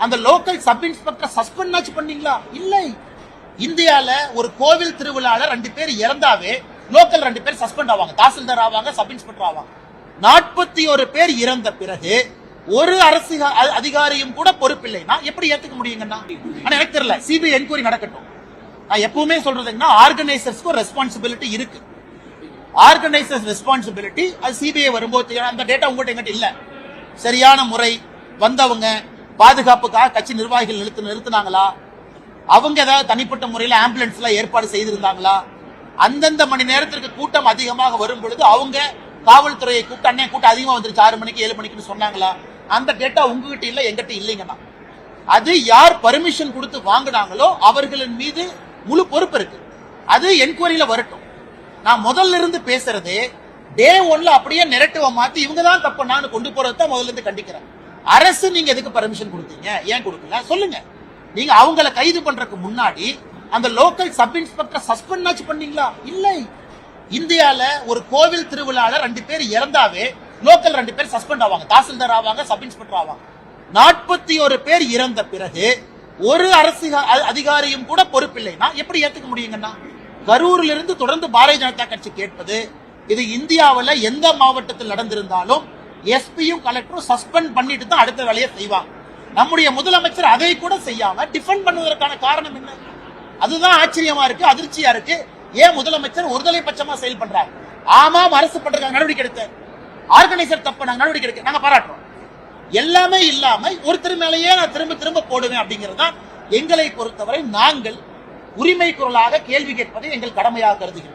அந்த local sub inspector suspend பண்ணீங்களா? இல்லை. இந்தியால ஒரு கோவில் திருவிழால ரெண்டு பேர் இறந்தாவே லோக்கல் ரெண்டு பேர் சஸ்பெண்ட் ஆவாங்க. தாசில்தார் ஆவாங்க சப் இன்ஸ்பெக்டர் ஆவாங்க. நாற்பத்தி ஒரு பேர் இறந்த பிறகு ஒரு அரசு அ- அதிகாரியும் கூட பொறுப்பில்லைன்னா எப்படி ஏத்துக்க முடியுங்கன்னா ஆனா எனக்கு தெரியல. சிபிஐ என்கொயரி நடக்கட்டும். நான் எப்பவுமே சொல்றதுன்னா ஆர்கனைசர்ஸ்க்கு ரெஸ்பான்சிபிலிட்டி இருக்கு. ஆர்கனைசர்ஸ் ரெஸ்பான்சிபிலிட்டி அது சிபிஐ வரும்போது அந்த டேட்டா உங்ககிட்ட எங்கிட்ட இல்ல. சரியான முறை வந்தவங்க பாதுகாப்புக்காக கட்சி நிர்வாகிகள் நிறுத்து நிறுத்தினாங்களா? அவங்க ஏதாவது தனிப்பட்ட முறையில் ஆம்புலன்ஸ் எல்லாம் ஏற்பாடு செய்திருந்தாங்களா? அந்தந்த மணி நேரத்திற்கு கூட்டம் அதிகமாக வரும் பொழுது அவங்க காவல்துறையை கூப்பிட்டு அண்ணன் கூட்டம் அதிகமாக வந்துருச்சு. ஆறு மணிக்கு ஏழு மணிக்குன்னு சொன்னாங்களா? அந்த டேட்டா உங்ககிட்ட இல்லை எங்கிட்ட இல்லைங்கண்ணா அது யார் பர்மிஷன் கொடுத்து வாங்குனாங்களோ அவர்களின் மீது முழு பொறுப்பு இருக்கு. அது என்கொயரியில வரட்டும். நான் முதல்ல இருந்து பேசுறது டே ஒன்ல அப்படியே நெரட்டிவ மாத்தி இவங்க தான் நான் கொண்டு போறது தான் முதல்ல இருந்து கண்டிக்கிறேன். அரசு நீங்க எதுக்கு பர்மிஷன் கொடுத்தீங்க? ஏன் கொடுக்கல? சொல்லுங்க. நீங்க அவங்கள கைது பண்றதுக்கு முன்னாடி அந்த லோக்கல் சப் இன்ஸ்பெக்டர் சஸ்பெண்ட் பண்ணீங்களா? இல்லை. இந்தியால ஒரு கோவில் திருவிழால ரெண்டு பேர் இறந்தாவே லோக்கல் ரெண்டு பேர் சஸ்பெண்ட் ஆவாங்க. தாசில்தார் ஆவாங்க சப் இன்ஸ்பெக்டர் ஆவாங்க. நாற்பத்தி ஒரு பேர் இறந்த பிறகு ஒரு அரசு அ- அதிகாரியும் கூட பொறுப்பில்லைன்னா எப்படி ஏத்துக்க முடியுங்கன்னா கரூரில் இருந்து தொடர்ந்து பாரதிய ஜனதா கட்சி கேட்பது இது இந்தியாவில் எந்த மாவட்டத்தில் நடந்திருந்தாலும் எஸ்பியும் கலெக்டரும் சஸ்பெண்ட் பண்ணிட்டு தான் அடுத்த வேலையை செய்வாங்க நம்முடைய முதலமைச்சர் அதை கூட செய்யாம டிஃபெண்ட் பண்ணுவதற்கான காரணம் என்ன? அதுதான் ஆச்சரியமா இருக்கு அதிர்ச்சியா இருக்கு. ஏன் முதலமைச்சர் ஒருதலை பட்சமா செயல்படுறாங்க ஆமாம் அரசு பண்றாங்க நடவடிக்கை எடுத்த. ஆர்கனைசர் தப்பு நாங்க நடவடிக்கை எடுக்க நாங்க பாராட்டுறோம். எல்லாமே இல்லாம ஒருத்தர் மேலேயே நான் திரும்ப திரும்ப போடுவேன் அப்படிங்கிறது தான் எங்களை பொறுத்தவரை நாங்கள் உரிமை குரலாக கேள்வி கேட்பதை எங்கள் கடமையாக கருதுகிறோம்.